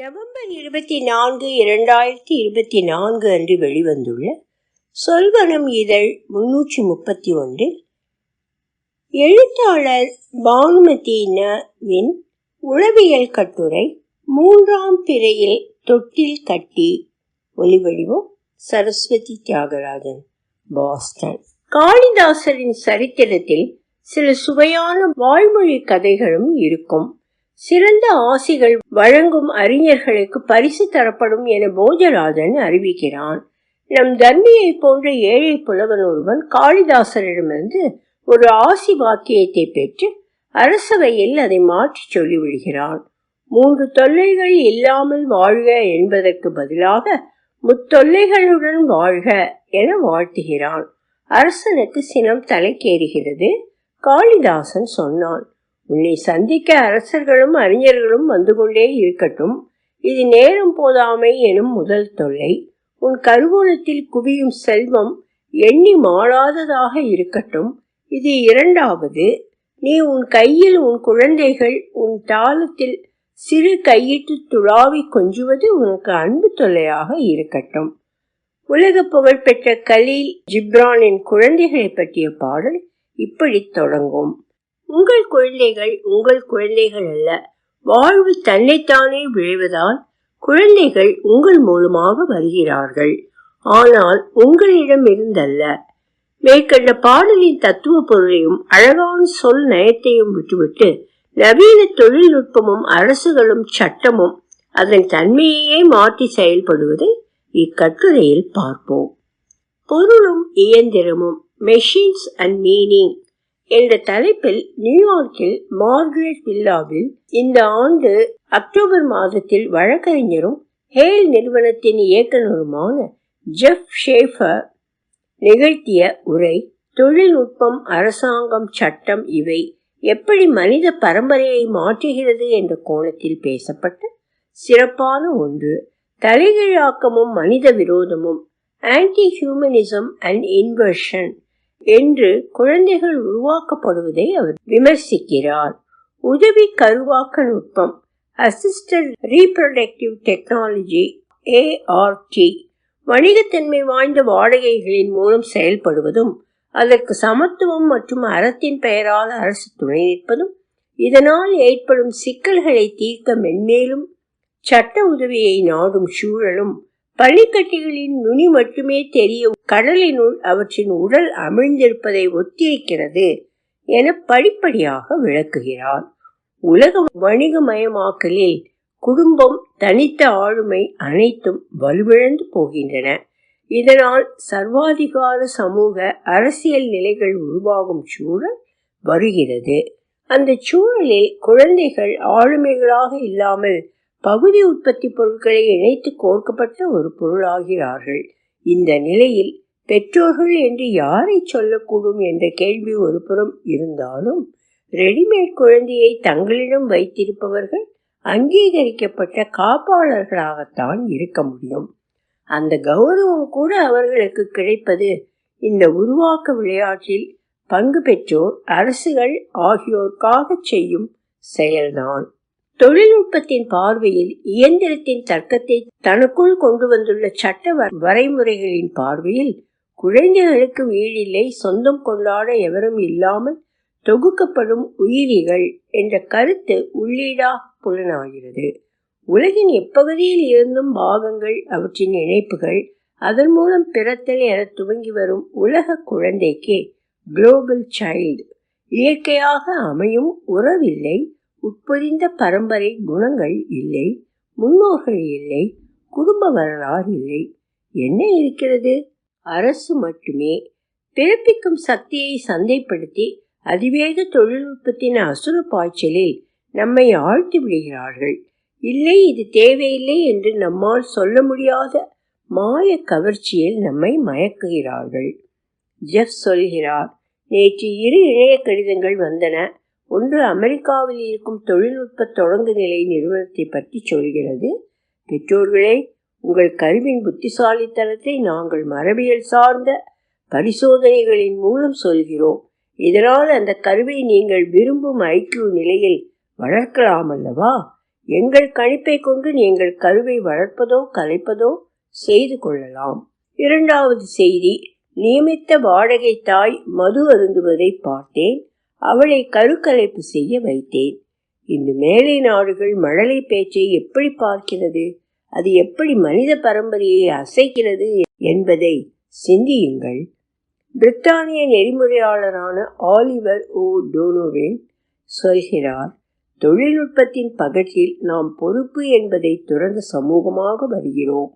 November இருபத்தி நான்கு இரண்டாயிரத்தி இருபத்தி நான்கு அன்று வெளிவந்துள்ள சொல்வனம் இதழ் முன்னூற்றி முப்பத்தி ஒன்றில் எழுத்தாளர் பானுமதினவின் உளவியல் கட்டுரை மூன்றாம் பிறையில் தொட்டில் கட்டி ஒலிவடிவம் சரஸ்வதி தியாகராஜன் பாஸ்டன். காளிதாசரின் சரித்திரத்தில் சில சுவையான வாழ்மொழி கதைகளும் இருக்கும். சிறந்த ஆசிகள் வழங்கும் அறிஞர்களுக்கு பரிசு தரப்படும் என போஜராஜன் அறிவிக்கிறான். நம் தர்மியை போன்ற ஏழை புலவன் ஒருவன் காளிதாசரிடமிருந்து ஒரு ஆசி வாக்கியத்தை பெற்று அரசவையில் அதை மாற்றி சொல்லிவிடுகிறான். மூன்று தொல்லைகள் இல்லாமல் வாழ்க என்பதற்கு பதிலாக முத்தொல்லைகளுடன் வாழ்க என வாழ்த்துகிறான். அரசனுக்கு சினம் தலைக்கேறுகிறது காளிதாசன் சொன்னான். உன்னை சந்திக்க அரசர்களும் அறிஞர்களும் வந்து கொண்டே இருக்கட்டும். இது நேரம் போதாமை எனும் முதல் தொல்லை. உன் கருவூலத்தில் குவியும் செல்வம் எண்ணி மாளாததாக இருக்கட்டும். இது இரண்டாவது. நீ உன் கையில் உன் குழந்தைகள் உன் தாளத்தில் சிறு கையிட்டு துளாவி கொஞ்சுவது உனக்கு அன்பு தொல்லையாக இருக்கட்டும். உலக புகழ்பெற்ற கலீல் ஜிப்ரானின் குழந்தைகளை பற்றிய பாடல் இப்படி தொடங்கும். உங்கள் குழந்தைகள் உங்கள் குழந்தைகள் அல்ல. வாழ்வு தன்னைத்தானே விழைவதால் குழந்தைகள் உங்கள் மூலமாக வருகிறார்கள். ஆனால் உங்களிடம் இருந்தல்ல. மேற்கண்ட பாடலின் தத்துவ பொருளையும் அழகான சொல் நயத்தையும் விட்டுவிட்டு நவீன தொழில்நுட்பமும் அரசுகளும் சட்டமும் அதன் தன்மையையே மாற்றி செயல்படுவதை இக்கட்டுரையில் பார்ப்போம். பொருளும் இயந்திரமும் மெஷின்ஸ் அண்ட் மீனிங் என்ற தலைப்பில் நியூயார்க்கில் மார்கரெட் வில்லாவில் இந்த ஆண்டு அக்டோபர் மாதத்தில் வழக்கறிஞரும் ஹேல் நிறுவனத்தின் இயக்குநருமான ஜெஃப் ஷேஃபர் நிகழ்த்திய உரை தொழில்நுட்பம் அரசாங்கம் சட்டம் இவை எப்படி மனித பரம்பரையை மாற்றுகிறது என்ற கோணத்தில் பேசப்பட்ட சிறப்பான ஒன்று தலைகீழாக்கமும் மனித விரோதமும் ஆன்டி ஹியூமனிசம் அண்ட் இன்வர்ஷன் என்று குழந்தைகள் உருவாக்கப்படுவதை அவர் விமர்சிக்கிறார். உதவி கருவாக்க நுட்பம் அசிஸ்டன்ட் ரீப்ரொடக்டிவ் டெக்னாலஜி ஏஆர்டி வணிகத்தன்மை வாய்ந்த வாடகைகளின் மூலம் செயல்படுவதும் அதற்கு சமத்துவம் மற்றும் அறத்தின் பெயரால் அரசு துணை நிற்பதும் இதனால் ஏற்படும் சிக்கல்களை தீர்க்க மென்மேலும் சட்ட உதவியை நாடும் சூழலும் பள்ளிக்கட்டிகளின் நுனி மட்டுமே தெரிய கடலினுள் அவற்றின் உடல் அமிழ்ந்திருப்பதை ஒத்திருக்கிறது என படிப்படியாக விளக்குகிறார். உலக வணிகமயமாக்கலில் குடும்பம் தனித்த ஆளுமை அனைத்தும் வலுவிழந்து போகின்றன. இதனால் சர்வாதிகார சமூக அரசியல் நிலைகள் உருவாகும் சூழல் வருகிறது. அந்த சூழலில் குழந்தைகள் ஆளுமைகளாக இல்லாமல் பகுதி உற்பத்தி பொருட்களை இணைத்து கோர்க்கப்பட்ட ஒரு பொருளாகிறார்கள். இந்த நிலையில் பெற்றோர்கள் என்று யாரை சொல்லக்கூடும் என்ற கேள்வி ஒரு புறம் இருந்தாலும் ரெடிமேட் குழந்தையை தங்களிடம் வைத்திருப்பவர்கள் அங்கீகரிக்கப்பட்ட காப்பாளர்களாகத்தான் இருக்க முடியும். அந்த கௌரவம் கூட அவர்களுக்கு கிடைப்பது இந்த உருவாக்க விளையாட்டில் பங்கு பெற்றோர் அரசுகள் ஆகியோருக்காக செய்யும் செயல்தான். தொழில்நுட்பத்தின் பார்வையில் இயந்திரத்தின் தர்க்கத்தை தனக்குள் கொண்டு வந்துள்ள சட்ட வரைமுறைகளின் பார்வையில் குழந்தைகளுக்கு வீடில்லை சொந்தம் கொண்டாட எவரும் இல்லாமல் தொகுக்கப்படும் உயிரிகள் என்ற கருத்து உள்ளீடாக புலனாகிறது. உலகின் எப்பகுதியில் இருந்தும் பாகங்கள் அவற்றின் இணைப்புகள் அதன் மூலம் பிறத்தல் என துவங்கி வரும் உலக குழந்தைக்கு குளோபல் சைல்டு இயற்கையாக அமையும் உறவில்லை உட்பொதிந்த பரம்பரை குணங்கள் இல்லை முன்னோர்கள் இல்லை குடும்ப வரலாறு இல்லை. என்ன இருக்கிறது? அரசு மட்டுமே. பிறப்பிக்கும் சக்தியை சந்தைப்படுத்தி அதிவேக தொழில்நுட்பத்தின் அசுர பாய்ச்சலில் நம்மை ஆழ்த்தி விடுகிறார்கள். இல்லை இது தேவையில்லை என்று நம்மால் சொல்ல முடியாத மாய கவர்ச்சியில் நம்மை மயக்குகிறார்கள். ஜெஃப் சொல்கிறார் நேற்று இரு இணைய கடிதங்கள் வந்தன. ஒன்று அமெரிக்காவில் இருக்கும் தொழில்நுட்ப தொடங்கு நிலை நிறுவனத்தை பற்றி சொல்கிறது. பெற்றோர்களே உங்கள் கருவின் புத்திசாலித்தனத்தை நாங்கள் மரபியல் சார்ந்த பரிசோதனைகளின் மூலம் சொல்கிறோம். இதனால் அந்த கருவை நீங்கள் விரும்பும் ஐக்கியூ நிலையில் வளர்க்கலாம் அல்லவா? எங்கள் கணிப்பை கொண்டு நீங்கள் கருவை வளர்ப்பதோ கலைப்பதோ செய்து கொள்ளலாம். இரண்டாவது செய்தி நியமித்த வாடகை தாய் மது அருந்துவதை பார்த்தேன். அவளை கருக்கலைப்பு செய்ய வைத்தேன். இந்த மேலை நாடுகள் மழலை பேச்சை எப்படி பார்க்கிறது? அது எப்படி மனித பரம்பரையை அசைக்கிறது என்பதை சிந்தியுங்கள். பிரித்தானிய நெறிமுறையாளரான ஆலிவர் ஓ டோனோவின் சொல்கிறார் தொழில்நுட்பத்தின் பகற்றில் நாம் பொறுப்பு என்பதை துறந்த சமூகமாக வருகிறோம்.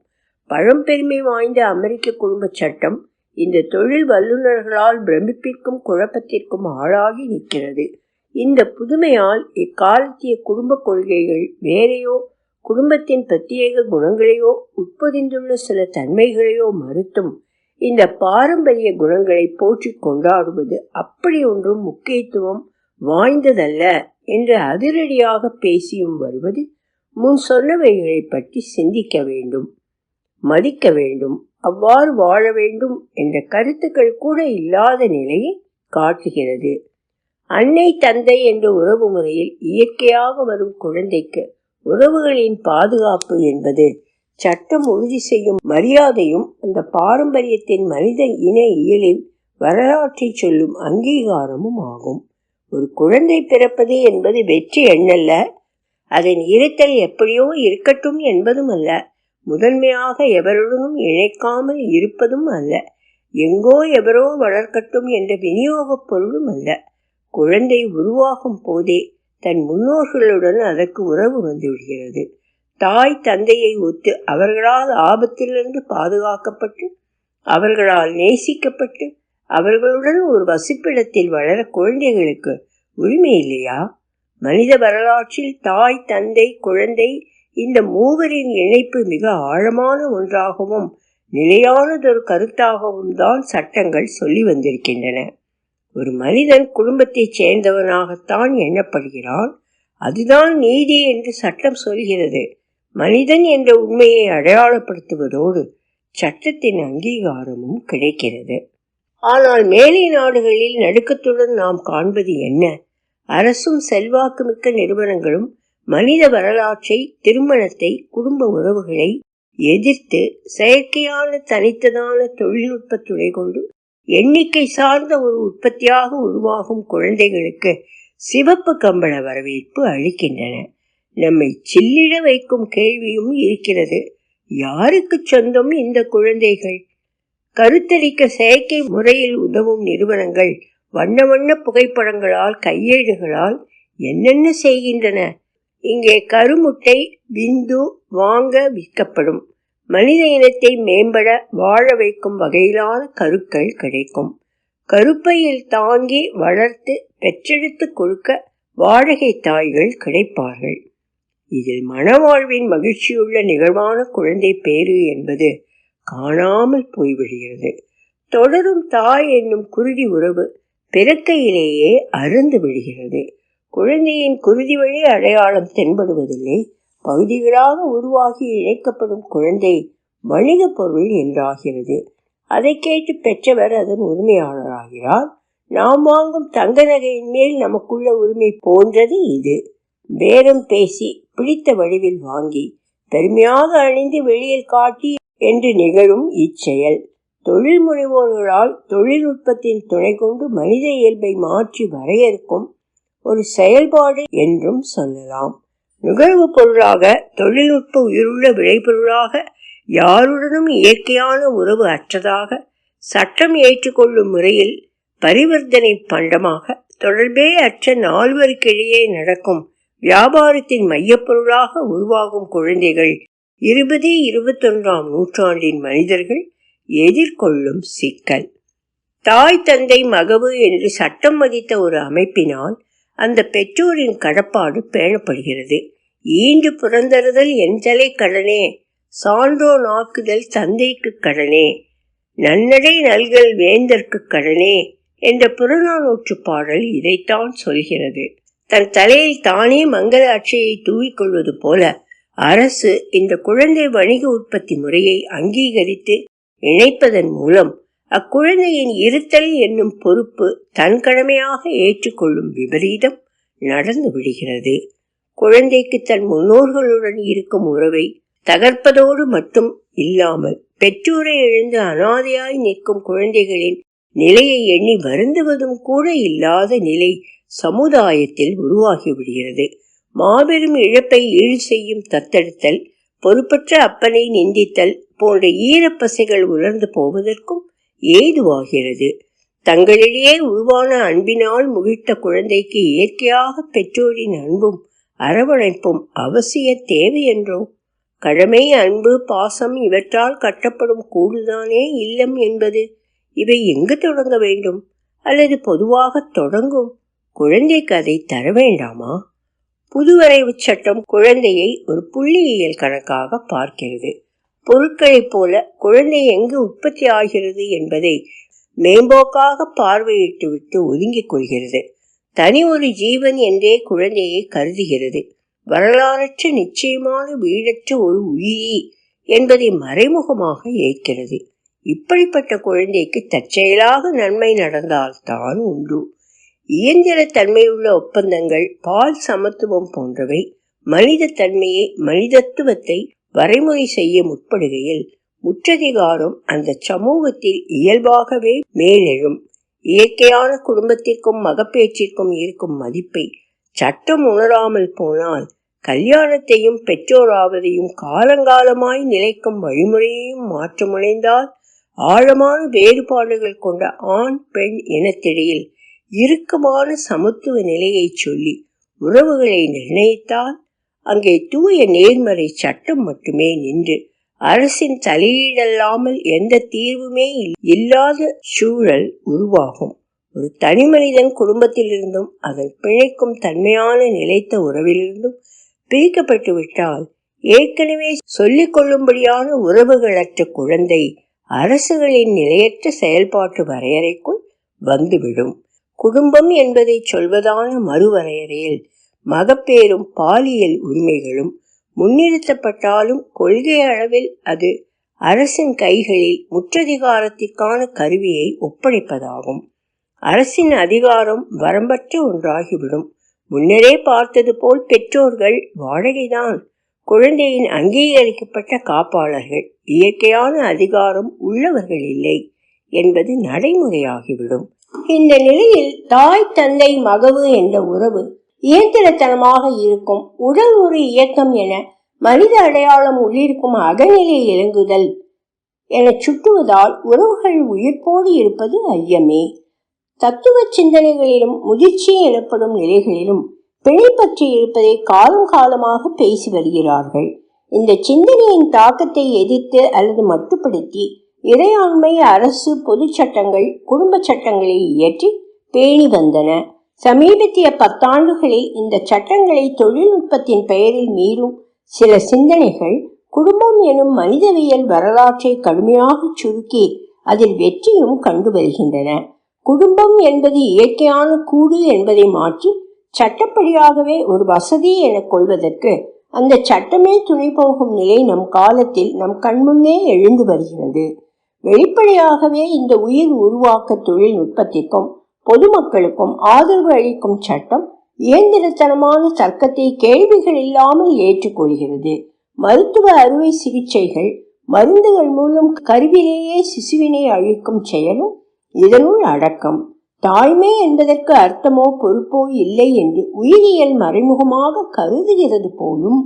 பழம்பெருமை வாய்ந்த அமெரிக்க குடும்ப சட்டம் இந்த தொழில் வல்லுநர்களால் பிரமிப்பிற்கும் குழப்பத்திற்கும் ஆளாகி நிற்கிறது. இந்த புதுமையால் இக்காலத்திய குடும்ப கொள்கைகள் வேறையோ குடும்பத்தின் பிரத்யேக குணங்களையோ உட்பொதிந்துள்ள சில தன்மைகளையோ மறுத்தும் இந்த பாரம்பரிய குணங்களை போற்றி கொண்டாடுவது அப்படி ஒன்றும் முக்கியத்துவம் வாய்ந்ததல்ல என்று அதிரடியாக பேசியும் வருவது முன் சொன்னவைகளை பற்றி சிந்திக்க வேண்டும். மதிக்க வேண்டும். அவ்வாறு வாழ வேண்டும் என்ற கருத்துக்கள் கூட இல்லாத நிலையை காட்டுகிறது. அன்னை தந்தை என்ற உறவு முறையில் இயற்கையாக வரும் குழந்தைக்கு உறவுகளின் பாதுகாப்பு என்பது சட்டம் உறுதி செய்யும் மரியாதையும் அந்த பாரம்பரியத்தின் மனித இன இயலின் வரலாற்றை சொல்லும் அங்கீகாரமும் ஆகும். ஒரு குழந்தை பிறப்பது என்பது வெற்றி எண்ணல்ல. அதன் இருத்தல் எப்படியோ இருக்கட்டும் என்பதும் அல்ல. முதன்மையாக எவருடனும் இணைக்காமல் இருப்பதும் அல்ல. எங்கோ எவரோ வளர்க்கட்டும் என்ற விநியோகப் பொருளும் அல்ல. குழந்தை உருவாகும் போதே தன் முன்னோர்களுடன் அதற்கு உறவு வந்துவிடுகிறது தாய் தந்தையை ஒத்து அவர்களால் ஆபத்திலிருந்து பாதுகாக்கப்பட்டு அவர்களால் நேசிக்கப்பட்டு அவர்களுடன் ஒரு வசிப்பிடத்தில் வளர குழந்தைகளுக்கு உரிமை இல்லையா? மனித வரலாற்றில் தாய் தந்தை குழந்தை இந்த மூவரின் இணைப்பு மிக ஆழமான ஒன்றாகவும் நிலையானதொரு கருத்தாகவும் தான் சட்டங்கள் சொல்லி வந்திருக்கின்றன. ஒரு மனிதன் குடும்பத்தைச் சேர்ந்தவனாகத்தான் எண்ணப்படுகிறான். அதுதான் நீதி என்று சட்டம் சொல்கிறது. மனிதன் என்ற உண்மையை அடையாளப்படுத்துவதோடு சட்டத்தின் அங்கீகாரமும் கிடைக்கிறது. ஆனால் மேலை நாடுகளில் நடுக்கத்துடன் நாம் காண்பது என்ன? அரசும் செல்வாக்குமிக்க நிறுவனங்களும் மனித வரலாற்றை திருமணத்தை குடும்ப உறவுகளை எதிர்த்து செயற்கையான தனித்ததான தொழில்நுட்பத்துறை கொண்டு எண்ணிக்கை சார்ந்த ஒரு உற்பத்தியாக உருவாகும் குழந்தைகளுக்கு சிவப்பு கம்பள வரவேற்பு அளிக்கின்றன. நம்மை சில்லிட வைக்கும் கேள்வியும் இருக்கிறது. யாருக்கு சொந்தம் இந்த குழந்தைகள்? கருத்தரிக்க செயற்கை முறையில் உதவும் நிறுவனங்கள் வண்ண வண்ண புகைப்படங்களால் கையேடுகளால் என்னென்ன செய்கின்றன? இங்கே கருமுட்டை விந்து வாங்க விற்கப்படும். மனித இனத்தை மேம்பட வாழ வைக்கும் வகையிலான கருக்கள் கிடைக்கும். கருப்பையில் தாங்கி வளர்த்து பெற்றெடுத்து கொடுக்க வாடகை தாய்கள் கிடைப்பார்கள். இதில் மனவாழ்வின் மகிழ்ச்சியுள்ள நிகழ்வான குழந்தை பேரு என்பது காணாமல் போய்விடுகிறது. தொடரும் தாய் என்னும் குருதி உறவு பிறக்கையிலேயே அருந்து விடுகிறது. குழந்தையின் குருதி வழி அடையாளம் தென்படுவதில்லை. பகுதிகளாக உருவாகி இழைக்கப்படும் குழந்தை வணிக பொருள் என்றாகிறது. அதை கேட்டு பெற்றவர் அதன் உரிமையாளராகிறார். நாம் வாங்கும் தங்க நகையின் மேல் நமக்குள்ள உரிமை போன்றது இது. பேரம் பேசி பிடித்த வடிவில் வாங்கி பெருமையாக அணிந்து வெளியில் காட்டி என்று நிகழும் இச்செயல். தொழில் முனைவோர்களால் தொழில்நுட்பத்தின் துணை கொண்டு மனித இயல்பை மாற்றி வரையறுக்கும் ஒரு செயல்பாடு என்றும் சொல்லலாம். நுகர்வு பொருளாக தொழில்நுட்ப உயிருள்ள விளைபொருளாக யாருடனும் இயற்கையான உறவு அற்றதாக சட்டம் ஏற்றுக்கொள்ளும் முறையில் பரிவர்த்தனை பண்டமாக தொடர்பே அற்ற நால்வருக்கிடையே நடக்கும் வியாபாரத்தின் மையப்பொருளாக உருவாகும் குழந்தைகள் இருபது இருபத்தொன்றாம் நூற்றாண்டின் மனிதர்கள் எதிர்கொள்ளும் சிக்கல். தாய் தந்தை மகவு என்று சட்டம் மதித்த ஒரு அமைப்பினால் அந்த பெற்றோரின் கடப்பாடு பேணப்படுகிறது. ஈண்டு புறந்தறுதல் எந்தலை கடனே சான்றோ நாக்குதல் தந்தைக்கு கடனே நன்னடை நல்கல் வேந்தற்கு கடனே என்ற புறநானூற்று பாடல் இதைத்தான் சொல்கிறது. தன் தலையில் தானே மங்கள அட்சையை தூவிக்கொள்வது போல அரசு இந்த குழந்தை வணிக உற்பத்தி முறையை அங்கீகரித்து இணைப்பதன் மூலம் அக்குழந்தையின் இருத்தல் என்னும் பொறுப்பு தன் கடமையாக ஏற்றுக்கொள்ளும் விபரீதம் நடந்து விடுகிறது. குழந்தைக்கு தன் முன்னோர்களுடன் இருக்கும் உறவை தகர்ப்பதோடு மட்டும் இல்லாமல் பெற்றோரை எழுந்து அனாதையாய் நிற்கும் குழந்தைகளின் நிலையை எண்ணி வருந்துவதும் கூட இல்லாத நிலை சமுதாயத்தில் உருவாகிவிடுகிறது மாபெரும் இழப்பை ஈடு செய்யும் தத்தெடுத்தல் பொறுப்பற்ற அப்பனை நிந்தித்தல் போன்ற ஈரப்பசைகள் உலர்ந்து போவதற்கும் ஏதுவாகிறது? தங்களிடையே உருவான அன்பினால் முகிழ்த்த குழந்தைக்கு இயற்கையாக பெற்றோரின் அன்பும் அரவணைப்பும் அவசிய தேவை என்றோ? கடமை அன்பு பாசம் இவற்றால் கட்டப்படும் கூடுதானே இல்லம் என்பது இவை எங்கு தொடங்க வேண்டும்? அல்லது பொதுவாக தொடங்கும்? குழந்தைக்கு அதை தர வேண்டாமா? புதுவரைவு சட்டம் குழந்தையை ஒரு புள்ளியியல் கணக்காக பார்க்கிறது. பொருட்களைப் போல குழந்தை எங்கு உற்பத்தி ஆகிறது என்பதை மேம்போக்காக பார்வையிட்டு விட்டு ஒதுங்கிக் கொள்கிறது. தனி ஒரு ஜீவன் என்றே குழந்தையை கருதுகிறது. வரலாறற்ற நிச்சயமான வீடற்ற ஒரு உயிரி என்பதை மறைமுகமாக ஏற்கிறது. இப்படிப்பட்ட குழந்தைக்கு தற்செயலாக நன்மை நடந்தால்தான் உண்டு. இயந்திர தன்மையுள்ள ஒப்பந்தங்கள் பால் சமத்துவம் போன்றவை மனித தன்மையை மனிதத்துவத்தை வரைமுறை செய்ய முற்படுகையில் முற்றதிகாரம் அந்த சமூகத்தில் இயல்பாகவே மேலெழும். இயற்கையான குடும்பத்திற்கும் மகப்பேச்சிற்கும் இருக்கும் மதிப்பை சட்டம் உணராமல் போனால் கல்யாணத்தையும் பெற்றோராவதையும் காலங்காலமாய் நிலைக்கும் வழிமுறையையும் மாற்றமுடைந்தால் ஆழமான வேறுபாடுகள் கொண்ட ஆண் பெண் இனத்திடையில் இறுக்கமான சமத்துவ நிலையை சொல்லி உறவுகளை நிர்ணயித்தால் அங்கே தூய நேர்மறை சட்டம் மட்டுமே நின்று அரசின் தலையீடல்லாமல் எந்த தீர்வுமே இல்லாத சூழல் உருவாகும். ஒரு தனி மனிதன் குடும்பத்திலிருந்தும் அதன் பிழைக்கும் தன்மையான நிலைத்த உறவிலிருந்தும் பிரிக்கப்பட்டு விட்டால் ஏற்கனவே சொல்லிக் கொள்ளும்படியான உறவுகளற்ற குழந்தை அரசுகளின் நிலையற்ற செயல்பாட்டு வரையறைக்குள் வந்துவிடும். குடும்பம் என்பதை சொல்வதான மறுவரையறையில் மகப்பேரும் பாலியல் உரிமைகளும் முன்னிறுத்தப்பட்டாலும் கொள்கை அளவில் அது அரசின் கைகளில் முற்றதிகாரத்திற்கான கருவியை ஒப்படைப்பதாகும். அரசின் அதிகாரம் வரம்பற்ற ஒன்றாகிவிடும். முன்னரே பார்த்தது போல் பெற்றோர்கள் வாடகைதான் குழந்தையின் அங்கீகரிக்கப்பட்ட காப்பாளர்கள் இயற்கையான அதிகாரம் உள்ளவர்கள் இல்லை என்பது நடைமுறையாகிவிடும். இந்த நிலையில் தாய் தந்தை மகவு என்ற உறவு இயந்திரத்தனமாக இருக்கும் உடல் ஒரு இயக்கம் என மனித அடையாளம் உள்ளிருக்கும் அகநிலை இறங்குதல் என சுட்டுவதால் உறவுகள் உயிர்ப்போடு இருப்பது ஐயமே. தத்துவ சிந்தனைகளிலும் முதிர்ச்சி எனப்படும் நிலைகளிலும் பிழை பற்றி இருப்பதை காலம் காலமாக பேசி வருகிறார்கள். இந்த சிந்தனையின் தாக்கத்தை எதிர்த்து அல்லது மட்டுப்படுத்தி இறையாண்மை அரசு பொது சட்டங்கள் குடும்ப சட்டங்களை இயற்றி பேணி வந்தன. சமீபத்திய பத்தாண்டுகளில் இந்த சட்டங்களை தொழில்நுட்பத்தின் பெயரில் மீறும் சில சிந்தனைகள் குடும்பம் எனும் மனிதவியல் வரலாற்றை கடுமையாக சுருக்கி அதில் வெற்றியும் கண்டு வருகின்றன. குடும்பம் என்பது இயற்கையான கூடு என்பதை மாற்றி சட்டப்படியாகவே ஒரு வசதி என கொள்வதற்கு அந்த சட்டமே துணை போகும் நிலை நம் காலத்தில் நம் கண்முன்னே எழுந்து வருகிறது. வெளிப்படையாகவே இந்த உயிர் உருவாக்க தொழில்நுட்பத்திற்கும் பொதுமக்களுக்கும் ஆதரவு அளிக்கும் சட்டம் இயந்திரத்தனமான தர்க்கத்தை கேள்விகள் இல்லாமல் ஏற்றுக்கொள்கிறது. மருத்துவ அறுவை சிகிச்சைகள் மருந்துகள் மூலம் கருவிலேயே சிசுவினை அழிக்கும் செயலும் இதனுள் அடக்கம். தாய்மை என்பதற்கு அர்த்தமோ பொறுப்போ இல்லை என்று உயிரியல் மறைமுகமாக கருதுகிறது போலும்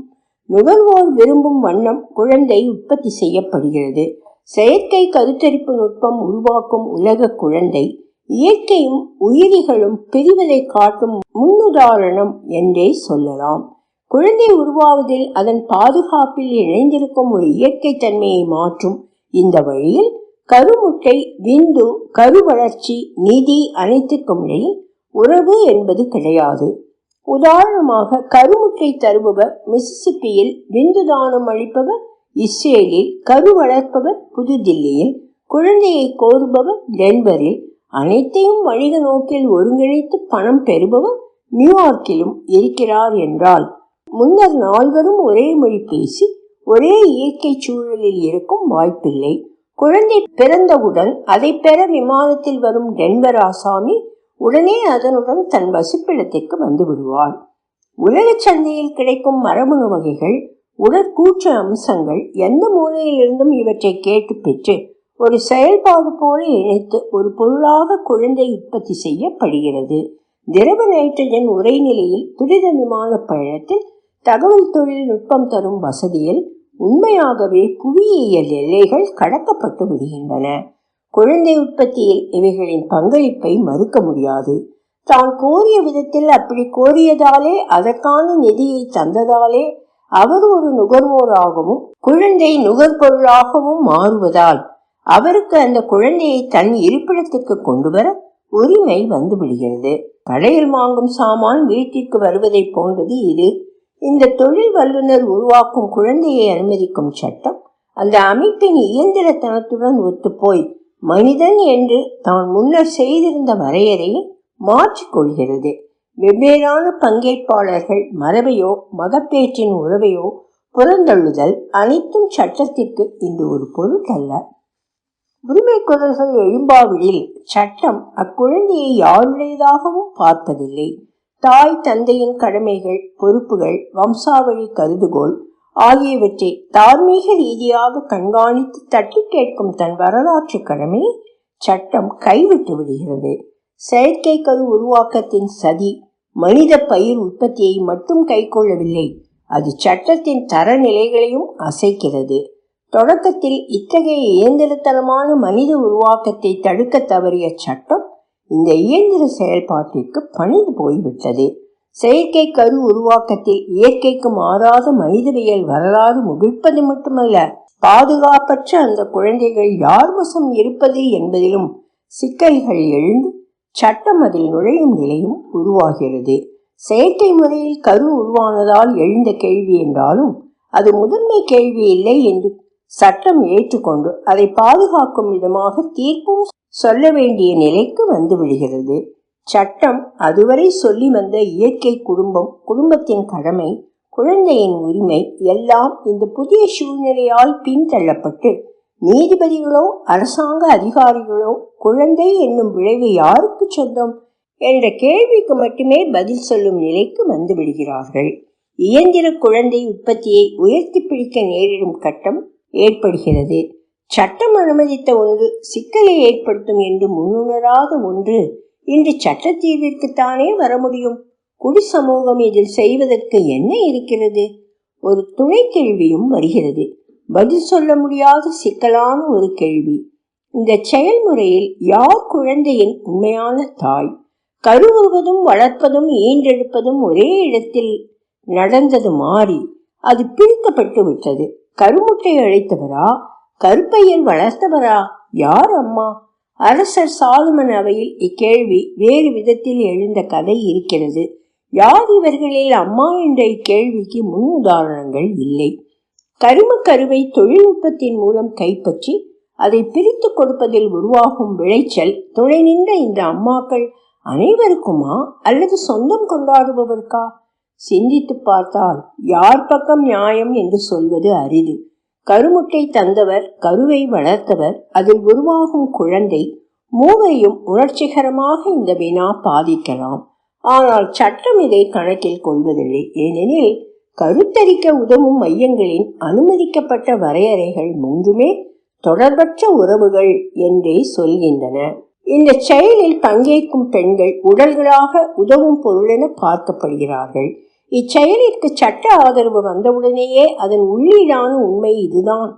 நுகர்வோர் விரும்பும் வண்ணம் குழந்தை உற்பத்தி செய்யப்படுகிறது. செயற்கை கருத்தரிப்பு நுட்பம் உருவாக்கும் உலக குழந்தை இயற்கையும் உயிரிகளும் பிரிவதை காட்டும் முன்னுதாரணம் என்றே சொல்லலாம். குழந்தை உருவாவதில் அதன் பாதுகாப்பில் இணைந்திருக்கும் ஒரு இயற்கை தன்மையை மாற்றும் இந்த வழியில் கருமுட்டை விந்து கரு வளர்ச்சி நிதி அனைத்துக்கும் இடையில் உறவு என்பது கிடையாது. உதாரணமாக கருமுட்டை தருபவர் மிசிசிப்பியில் விந்து தானம் அளிப்பவர் இஸ்ரேலில் கரு வளர்ப்பவர் புதுதில்லியில் குழந்தையை கோருபவர் டென்பரில் அனைத்தையும் வணிக நோக்கில் ஒருங்கிணைத்து பணம் பெறுபவர் நியூயார்க்கிலும் இருக்கிறார் என்றால் முன்னர் நால்வரும் ஒரே மொழி பேசி ஒரே இயற்கை சூழலில் இருக்கும் வாய்ப்பில்லை. குழந்தை பிறந்தவுடன் அதை பெற விமானத்தில் வரும் டென்வர் ஆசாமி உடனே அதனுடன் தன் வசிப்பிடத்திற்கு வந்து விடுவார். உலக சந்தையில் கிடைக்கும் மரபணு வகைகள் உடற்கூற்று அம்சங்கள் எந்த மூலையிலிருந்தும் இவற்றை கேட்டு பெற்று ஒரு செயல்பாடு போல இணைத்து ஒரு பொருளாக குழந்தை உற்பத்தி செய்யப்படுகிறது. திரவ நைட்ரஜன் உரைநிலையில் துரித விமான பயணத்தில் தகவல் தொழில்நுட்பம் தரும் வசதியில் உண்மையாகவே புவியியல் எல்லைகள் கடக்கப்பட்டு விடுகின்றன. குழந்தை உற்பத்தியில் இவைகளின் பங்களிப்பை மறுக்க முடியாது. தான் கோரிய விதத்தில் அப்படி கோரியதாலே அதற்கான நிதியை தந்ததாலே அவர் ஒரு நுகர்வோராகவும் குழந்தை நுகர்பொருளாகவும் மாறுவதால் அவருக்கு அந்த குழந்தையை தன் இருப்பிடத்திற்கு கொண்டு வர உரிமை வந்து விடுகிறது. கடையில் வாங்கும் சாமான் வீட்டிற்கு வருவதை போன்றது இது. இந்த தொழில் வல்லுநர் உருவாக்கும் குழந்தையை அனுமதிக்கும் சட்டம் அந்த அமைப்பின் இயந்திரத்தனத்துடன் ஒத்துப்போய் மனிதன் என்று தான் முன்னர் செய்திருந்த வரையறையை மாற்றிக்கொள்கிறது வெவ்வேறான பங்கேற்பாளர்கள் மரபையோ மகப்பேற்றின் உறவையோ புறந்தள்ளுதல் அனைத்தும் சட்டத்திற்கு இன்று ஒரு பொருட்டல்ல. உரிமை குரல்கள் எழும்பாவிடில் சட்டம் அக்குழந்தையை யாருடையதாகவும் பார்ப்பதில்லை தாய் தந்தையின் கடமைகள் பொறுப்புகள் வம்சாவளி கருதுகோள் ஆகியவற்றை தார்மீக ரீதியாக கண்காணித்து தட்டி கேட்கும் தன் வரலாற்று கடமை சட்டம் கைவிட்டு விடுகிறது. செயற்கை கரு உருவாக்கத்தின் சதி மனித பயிர் உற்பத்தியை மட்டும் கைக்கொள்ளவில்லை அது சட்டத்தின் தரநிலைகளையும் அசைக்கிறது. தொடக்கத்தில் இத்தகைய இயந்திரத்தனமான மனித உருவாக்கத்தை தடுக்க தவறிய சட்டம் இந்த இயந்திர செயல்பாட்டிற்கு பணிந்து போய்விட்டது. செயற்கை கரு உருவாக்கத்தில் இயற்கைக்கு மாறாத மனிதவியல் வரலாறு முகிழ்ப்பது மட்டுமல்ல பாதுகாப்பற்ற அந்த குழந்தைகள் யார் வசம் இருப்பது என்பதிலும் சிக்கல்கள் எழுந்து சட்டம் அதில் நுழையும் நிலையும் உருவாகிறது. செயற்கை முறையில் கரு உருவானதால் எழுந்த கேள்வி என்றாலும் அது முதன்மை கேள்வி இல்லை என்று சட்டம் ஏற்றுக்கொண்டு அதை பாதுகாக்கும் விதமாக தீர்ப்பும் சொல்ல வேண்டிய நிலைக்கு வந்து விடுகிறது. சட்டம் அதுவரை சொல்லி வந்த இயற்கை குடும்பம் குடும்பத்தின் கடமை குழந்தையின் உரிமை எல்லாம் இந்த புதிய சூழ்நிலையால் பின்தள்ளப்பட்டு நீதிபதிகளோ அரசாங்க அதிகாரிகளோ குழந்தை என்னும் விளைவு யாருக்கு சொந்தம் என்ற கேள்விக்கு மட்டுமே பதில் சொல்லும் நிலைக்கு வந்து விடுகிறார்கள். இயந்திர குழந்தை உற்பத்தியை உயர்த்தி பிடிக்க நேரிடும் கட்டம் ஏற்படுகிறது. சட்டம் அனுமதித்த ஒன்று சிக்கலை ஏற்படுத்தும் என்று முன்னுணராத ஒன்று இன்று சட்ட தீர்விற்குத்தானே வர முடியும்? குடி சமூகம் இதில் செய்வதற்கு என்ன இருக்கிறது? ஒரு துணை கேள்வியும் வருகிறது. பதில் சொல்ல முடியாத சிக்கலான ஒரு கேள்வி. இந்த செயல்முறையில் யார் குழந்தையின் உண்மையான தாய்? கருவுவதும் வளர்ப்பதும் ஈன்றெடுப்பதும் ஒரே இடத்தில் நடந்தது மாறி அது பிரிக்கப்பட்டு விட்டது. கருமுட்டை அழைத்தவரா? கருப்பையில் வளர்த்தவரா? யார் அம்மா? அரசர் சாலுமன் அவையில் இக்கேள்வி வேறு விதத்தில் எழுந்த கதை இருக்கிறது. யார் இவர்களில் அம்மா என்ற இக்கேள்விக்கு முன் உதாரணங்கள் இல்லை. கரும கருவை தொழில்நுட்பத்தின் மூலம் கைப்பற்றி அதை பிரித்து கொடுப்பதில் உருவாகும் விளைச்சல் துணை நின்ற இந்த அம்மாக்கள் அனைவருக்குமா? அல்லது சொந்தம் கொண்டாடுபவர்க்கா? சிந்தித்து பார்த்தால் யார் பக்கம் நியாயம் என்று சொல்வது அரிது. கருமுட்டை தந்தவர் கருவை வளர்த்தவர் அதில் உருவாகும் குழந்தை மூவையும் உணர்ச்சிகரமாக இந்த வினா பாதிக்கலாம். ஆனால் சட்டம் இதை கணக்கில் கொள்வதில்லை. ஏனெனில் கருத்தரிக்க உதவும் மையங்களின் அனுமதிக்கப்பட்ட வரையறைகள் மூன்றுமே தொடர்பற்ற உறவுகள் என்றே சொல்கின்றன. இந்த செயலில் பங்கேற்கும் பெண்கள் உடல்களாக உதவும் பொருளென பார்க்கப்படுகிறார்கள். இச்செயலிற்கு சட்ட ஆதரவு வந்தவுடனேயே அதன் உள்ளீடான உண்மை இதுதான்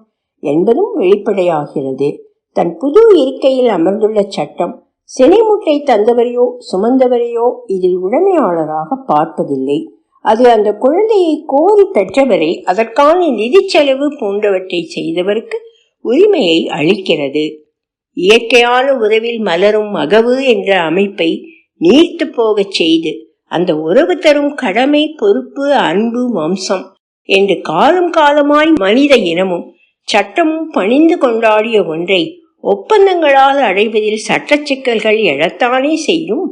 என்பதும் வெளிப்படையாகிறது. தன் புது இருக்கையில் அமர்ந்துள்ள சட்டம் சினைமுட்டை தந்தவரையோ சுமந்தவரையோ இதில் உடமையாளராக பார்ப்பதில்லை. அது அந்த குழந்தையை கோரி பெற்றவரை அதற்கான நிதி செலவு போன்றவற்றை செய்தவருக்கு உரிமையை அளிக்கிறது. இயற்கையான உறவில் மலரும் மகவு என்ற அமைப்பை நீர்த்து போகச் செய்து அந்த உறவு தரும் கடமை பொறுப்பு அன்பு வம்சம் என்று காலம் காலமாய் மனித இனமும் சட்டமும் பணிந்து கொண்டாடிய ஒன்றை ஒப்பந்தங்களால் அடைவதில் சட்ட சிக்கல்கள் எழத்தானே செய்யும்?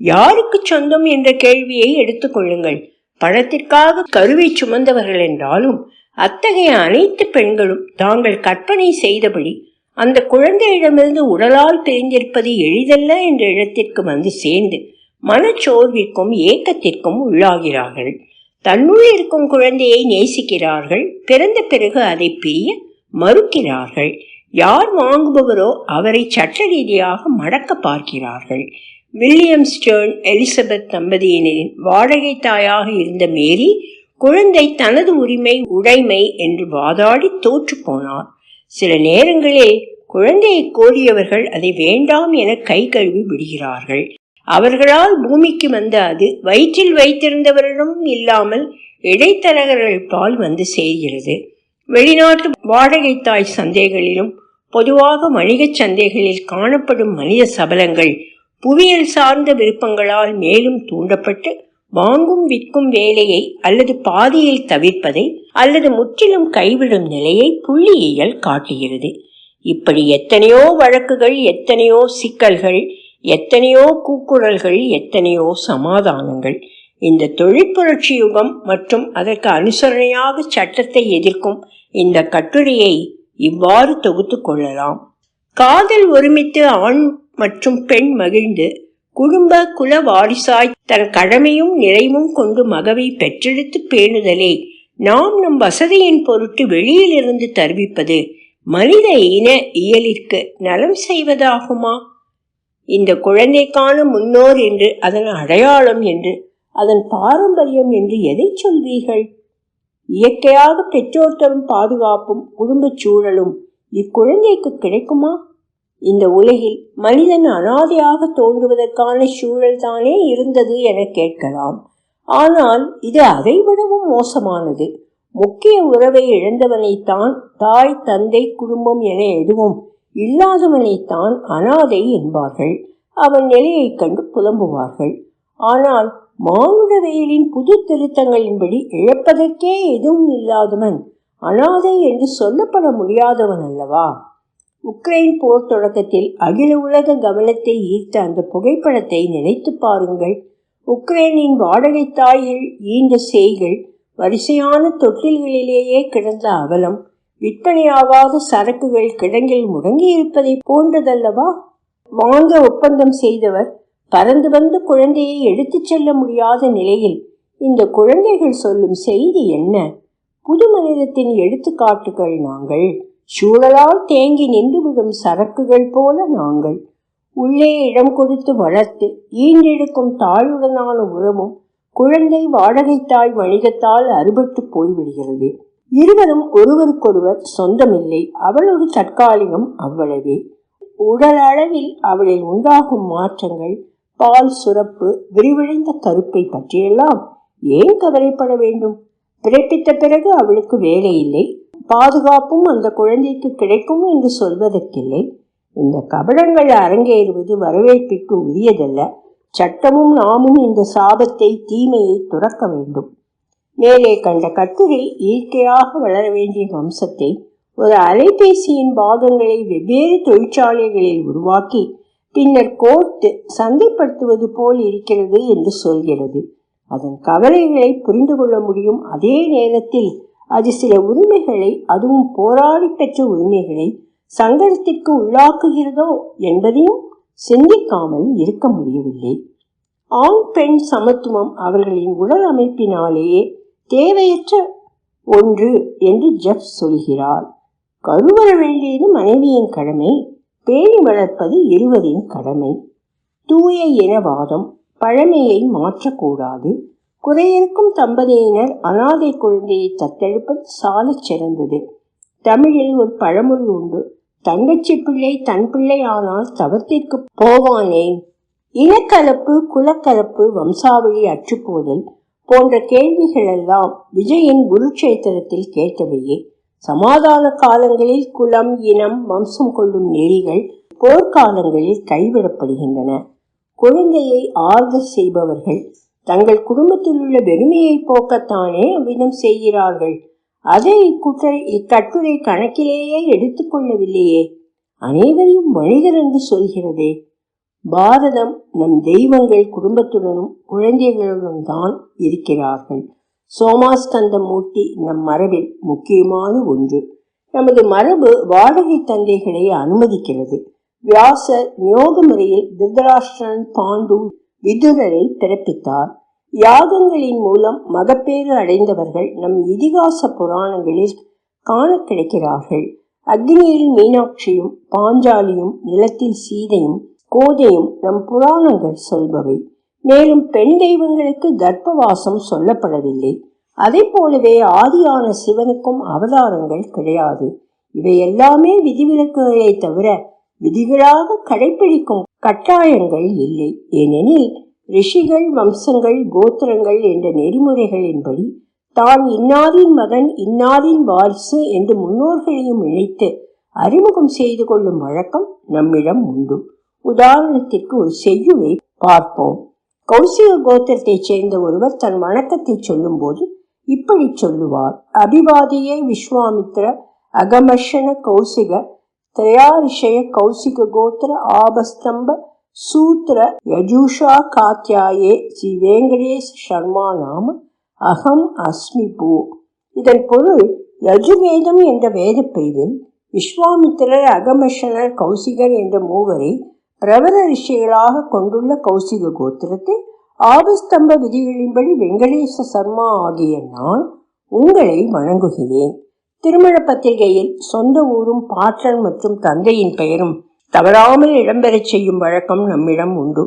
யாருக்கு சொந்தம் என்ற கேள்வியை எடுத்துக்கொள்ளுங்கள் பணத்திற்காக கருவை சுமந்தவர்கள் என்றாலும் அத்தகைய அனைத்து பெண்களும் தாங்கள் கற்பனை செய்தபடி அந்த குழந்தையிடமிருந்து உடலால் பிரிந்திருப்பது எளிதல்ல என்ற இடத்திற்கு வந்து சேர்ந்து மனச்சோர்விற்கும் ஏக்கத்திற்கும் உள்ளாகிறார்கள். தன்னுள் இருக்கும் குழந்தையை நேசிக்கிறார்கள். பிறந்த பிறகு அதை பிரிய மறுக்கிறார்கள். யார் வாங்குபவரோ அவரை சட்ட ரீதியாக மடக்க பார்க்கிறார்கள். வில்லியம் ஸ்டேர்ன் எலிசபெத் தம்பதியினரின் வாடகை தாயாக இருந்த மேரி குழந்தை தனது உரிமை உடைமை என்று வாதாடி தோற்று போனார். சில நேரங்களில் குழந்தையை கோரியவர்கள் அதை வேண்டாம் என கை கழுவி விடுகிறார்கள். அவர்களால் பூமிக்கு வந்த அது வயிற்றில் வைத்திருந்தவரிடம் இல்லாமல் இடைத்தரகர்கள் பால் வந்து சேர்கிறது. வெளிநாட்டு வாடகை தாய் சந்தைகளிலும் பொதுவாக வணிகச் சந்தைகளில் காணப்படும் மனித சபலங்கள் புவியியல் சார்ந்த விருப்பங்களால் மேலும் தூண்டப்பட்டு வாங்கும் விற்கும் வேலையை அல்லது பாதியில் தவிர்ப்பதை அல்லது முற்றிலும் கைவிடும் நிலையை புள்ளியியல் காட்டுகிறது. இப்படி எத்தனையோ வழக்குகள் எத்தனையோ சிக்கல்கள் எத்தனையோ கூக்குரல்கள் எத்தனையோ சமாதானங்கள். இந்த தொழிற்புரட்சி யுகம் மற்றும் அதற்கு அனுசரணையாக சட்டத்தை எதிர்க்கும் இந்த கட்டுரையை இவ்வாறு தொகுத்து கொள்ளலாம். காதல் ஒருமித்து ஆண் மற்றும் பெண் மகிழ்ந்து குடும்ப குல வாரிசாய் தன் கடமையும் நிறைவும் கொண்டு மகவை பெற்றெடுத்து பேணுதலே. நாம் நம் வசதியின் பொருட்டு வெளியிலிருந்து தருவிப்பது மனித இன இயலிற்கு நலம் செய்வதாகுமா? இந்த குழந்தைக்கான முன்னோர் என்று அதன் அடையாளம் என்று அதன் பாரம்பரியம் என்று எதை சொல்வீர்கள்? இயற்கையாக பெற்றோர் தரும் பாதுகாப்பும் குடும்பச் சூழலும் இக்குழந்தைக்கு கிடைக்குமா? இந்த உலகில் மனிதன் அனாதையாக தோன்றுவதற்கான சூழல் தானே இருந்தது என கேட்கலாம். ஆனால் இது அதைவிடவும் மோசமானது. முக்கிய உறவை இழந்தவனைத்தான் தாய் தந்தை குடும்பம் என எதுவும் இல்லாதவனைத்தான் அனாதை என்பார்கள். அவன் நிலையைக் கண்டு புலம்புவார்கள். ஆனால் மானுடவியலின் புது திருத்தங்களின்படி இழப்பதற்கே எதுவும் இல்லாதவன் அனாதை என்று சொல்லப்பட முடியாதவன் அல்லவா? உக்ரைன் போர் தொடக்கத்தில் அகில உலக கவனத்தை ஈர்த்த அந்த புகைப்படத்தை நினைத்து பாருங்கள். உக்ரைனின் வாடகை தாயில் ஈந்த செய்கள் வரிசையான தொட்டில்களிலேயே கிடந்த அவலம் விற்பனையாகாத சரக்குகள் கிடங்கில் முடங்கியிருப்பதை போன்றதல்லவா? வாங்க ஒப்பந்தம் செய்தவர் பறந்து வந்து குழந்தையை எடுத்துச் செல்ல முடியாத நிலையில் இந்த குழந்தைகள் சொல்லும் செய்தி என்ன? புது மனிதத்தின் எடுத்துக்காட்டுகள் நாங்கள். சூழலால் தேங்கி நின்றுவிடும் சரக்குகள் போல நாங்கள். உள்ளே இடம் கொடுத்து வளர்த்து ஈண்டெடுக்கும் தாயுடனான உறவும் குழந்தை வாடகை தாய் வணிகத்தால் அறுபட்டு போய்விடுகிறது. இருவரும் ஒருவருக்கொருவர் சொந்தமில்லை. அவள் ஒரு தற்காலிகம் அவ்வளவே. உடல் அளவில் அவளில் உண்டாகும் மாற்றங்கள் பால் சுரப்பு விரிவடைந்த கருப்பை பற்றியெல்லாம் ஏன் கவலைப்பட வேண்டும்? பிறப்பித்த பிறகு அவளுக்கு வேலை இல்லை பாதுகாப்பும் அந்த குழந்தைக்கு கிடைக்கும் என்று சொல்வதற்கில்லை. இந்த கபடங்கள் அரங்கேறுவது வரவேற்பிற்கு உரியதல்ல. சட்டமும் நாமும் இந்த சாபத்தை தீமையை துறக்க வேண்டும். மேலே கண்ட கட்டுரை இயற்கையாக வளர வேண்டிய வம்சத்தை ஒரு அலைபேசியின் பாகங்களை வெவ்வேறு தொழிற்சாலைகளில் உருவாக்கி பின்னர் கோர்த்து சந்தைப்படுத்துவது போல் இருக்கிறது என்று சொல்கிறது. அதன் கவலைகளை புரிந்து கொள்ள முடியும். அதே நேரத்தில் அது சில உரிமைகளை அதுவும் போராடி பெற்ற உரிமைகளை சங்கடத்திற்கு உள்ளாக்குகிறதோ என்பதையும் சிந்திக்காமல் இருக்க முடியவில்லை. ஆண் பெண் சமத்துவம் அவர்களின் உடல் அமைப்பினாலேயே தேவையற்ற ஒன்று என்று ஜெஃப் சொல்கிறார். கருவர வேண்டியது மனைவியின் கடமை பேணி வளர்ப்பது இருவரின் கடமை. தூய இனவாதம் பழமையை மாற்றக்கூடாது. குறையிருக்கும் தம்பதியினர் அனாதை குழந்தையை தத்தெடுப்பது சாலச் சிறந்தது. தமிழில் ஒரு பழமொழி உண்டு. தங்கச்சி பிள்ளை தன் பிள்ளை ஆனால் தவத்திற்கு போவானேன். இனக்கலப்பு குலக்கலப்பு வம்சாவளி அற்றுப்போதல் போன்ற கேள்விகளெல்லாம் விஜயின் குருட்சேத்திரத்தில் கேட்டவையே. சமாதான காலங்களில் குலம் இனம் வம்சம் கொள்ளும் நெறிகள் போர்க்காலங்களில் கைவிடப்படுகின்றன. குழந்தையை ஆறுதல் செய்பவர்கள் தங்கள் குடும்பத்தில் உள்ள வெறுமையை போக்கத்தானே அவ்விதம் செய்கிறார்கள்? அதை இக்குற்ற இக்கட்டுரை கணக்கிலேயே எடுத்துக்கொள்ளவில்லையே அனைவரையும் மனிதர் என்று சொல்கிறதே. பாரதம் நம் தெய்வங்கள் குடும்பத்துடனும் குழந்தைகளுடன் தான் இருக்கிறார்கள். சோமாஸ்கந்த மூர்த்தி நம் மரபில் முக்கியமான ஒன்று. நமது மரபு வாடகை தந்தைகளை அனுமதிக்கிறது. வியாசர் நியோக முறையில் திருதராஷ்டிரன் பாண்டு விதுரரை பிறப்பித்தார். யாகங்களின் மூலம் மகப்பேறு அடைந்தவர்கள் நம் இதிகாச புராணங்களில் காண கிடைக்கிறார்கள். அக்னியில் மீனாட்சியும் பாஞ்சாலியும் நிலத்தில் சீதையும் கோதையும் நம் புராணங்கள் சொல்பவை. மேலும் பெண் தெய்வங்களுக்கு கர்ப்பவாசம் சொல்லப்படவில்லை. அதை போலவே ஆதியான சிவனுக்கும் அவதாரங்கள் கிடையாது. இவை எல்லாமே விதிவிலக்குகளை தவிர விதிகளாக கடைபிடிக்கும் கட்டாயங்கள் இல்லை. ஏனெனில் ரிஷிகள் வம்சங்கள் கோத்திரங்கள் என்ற நெறிமுறைகளின்படி தான் இன்னாரின் மகன் இன்னாரின் வாரிசு என்று முன்னோர்களையும் இணைத்து அறிமுகம் செய்து கொள்ளும் வழக்கம் நம்மிடம் உண்டு. உதாரணத்திற்கு ஒரு செய்யுளை பார்ப்போம். கௌசிக கோத்திரத்தைச் சேர்ந்த ஒருவர் தன் வணக்கத்தை சொல்லும்போது இப்படி சொல்லுவார். அபிவாதியே விஸ்வாமித்ர அகமர்ஷன கௌசிக திரையாரிஷய கௌசிக கோத்திர ஆபஸ்தம்ப சூத்திர யஜூஷா காத்தியாயே ஸ்ரீ வெங்கடேஷ் சர்மா நாம் அகம் அஸ்மி பூ. இதன் பொருள் யஜுவேதம் என்ற வேத பிரிவில் விஸ்வாமித்திரர் அகமஷனர் கௌசிகர் என்ற மூவரை பிரபல ரிஷிகளாக கொண்டுள்ள கௌசிக கோத்திரத்தை ஆபஸ்தம்ப விதிகளின்படி வெங்கடேச சர்மா ஆகிய நான் உங்களை வணங்குகிறேன். திருமண பத்திரிகையில் சொந்த ஊரும் பாட்டன் மற்றும் தந்தையின் பெயரும் தவறாமல் இடம்பெறச் செய்யும் வழக்கம் நம்மிடம் உண்டு.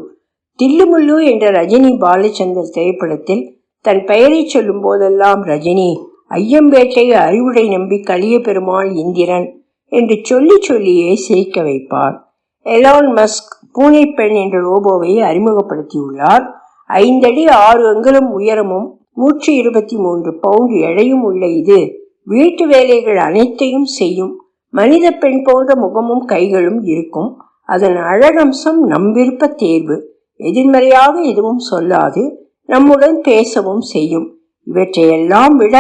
தில்லுமுல்லு என்ற ரஜினி பாலச்சந்தர் திரைப்படத்தில் தன் பெயரை சொல்லும் போதெல்லாம் ரஜினி ஐயம்பேட்டை அறிவுடை நம்பி கலிய பெருமாள் இந்திரன் என்று சொல்லி சொல்லியே சிரிக்க வைப்பார். எலான் மஸ்க் பூனை பெண் என்ற ரோபோவை அறிமுகப்படுத்தியுள்ளார். ஐந்தடி ஆறு அங்குலம் உயரமும் நூற்றி இருபத்தி மூன்று பவுண்ட் எடையும் உள்ள இது வீட்டு வேலைகள் அனைத்தையும் செய்யும் மனித பெண் போன்ற முகமும் கைகளும் இருக்கும். அதன் அழகம்சம் நம் விருப்ப தேர்வு. எதிர்மறையாக எதுவும் சொல்லாது. நம்முடன் பேசவும் செய்யும். இவற்றையெல்லாம் விட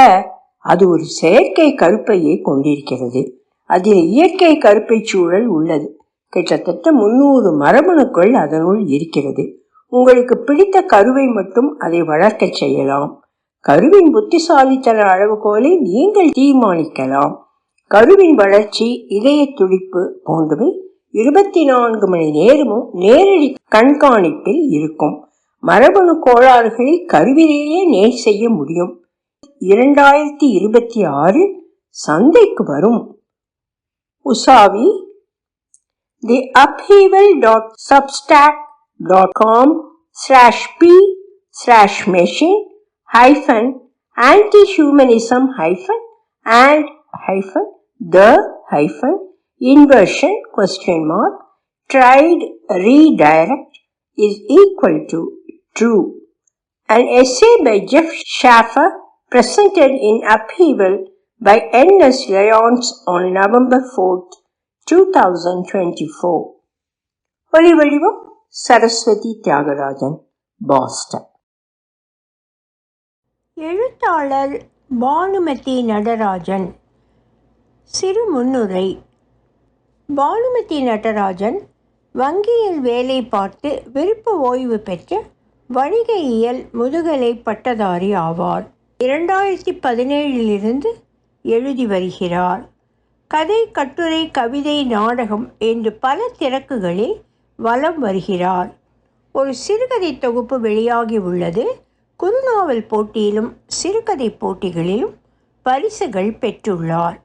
அது ஒரு செயற்கை கருப்பையை கொண்டிருக்கிறது. அதில் இயற்கை கருப்பை சூழல் உள்ளது. கிட்டத்தட்ட முன்னூறு மரபணுக்கள் அதனுள் இருக்கிறது. உங்களுக்கு பிடித்த கருவை மட்டும் அதை வளர்க்க செய்யலாம். கருவின் புத்திசாலித்தன அளவுகோலை நீங்கள் தீர்மானிக்கலாம். கருவின் வளர்ச்சி இதய துடிப்பு போன்றவை இருபத்தி நான்கு மணி நேரமும் நேரடி கண்காணிப்பில் இருக்கும். மரபணு கோளாறுகளை கருவிலேயே நேர் செய்ய முடியும். இரண்டாயிரத்தி இருபத்தி ஆறு சந்தைக்கு வரும். உசாவி the upheaval dot dot com slash P slash machine hyphen anti-humanism hyphen and hyphen the hyphen inversion question mark tried redirect is equal to true. An essay by Jeff Schaffer presented in Upheaval by N.S. Lyons on November 4th, 2024. ஒலி வடிவம் Saraswati Thiagarajan Boston எழுத்தாளர் பானுமதி நடராஜன் சிறு முன்னுரை. பானுமதி நடராஜன் வங்கியில் வேலை பார்த்து விருப்ப ஓய்வு பெற்ற வணிகையியல் முதுகலை பட்டதாரி ஆவார். இரண்டாயிரத்தி பதினேழிலிருந்து எழுதி வருகிறார். கதை கட்டுரை கவிதை நாடகம் என்று பல திறக்குகளில் வலம் வருகிறார். ஒரு சிறுகதை தொகுப்பு வெளியாகி உள்ளது. குறுநாவல் போட்டியிலும் சிறுகதை போட்டிகளிலும் பரிசுகள் பெற்றுள்ளார்.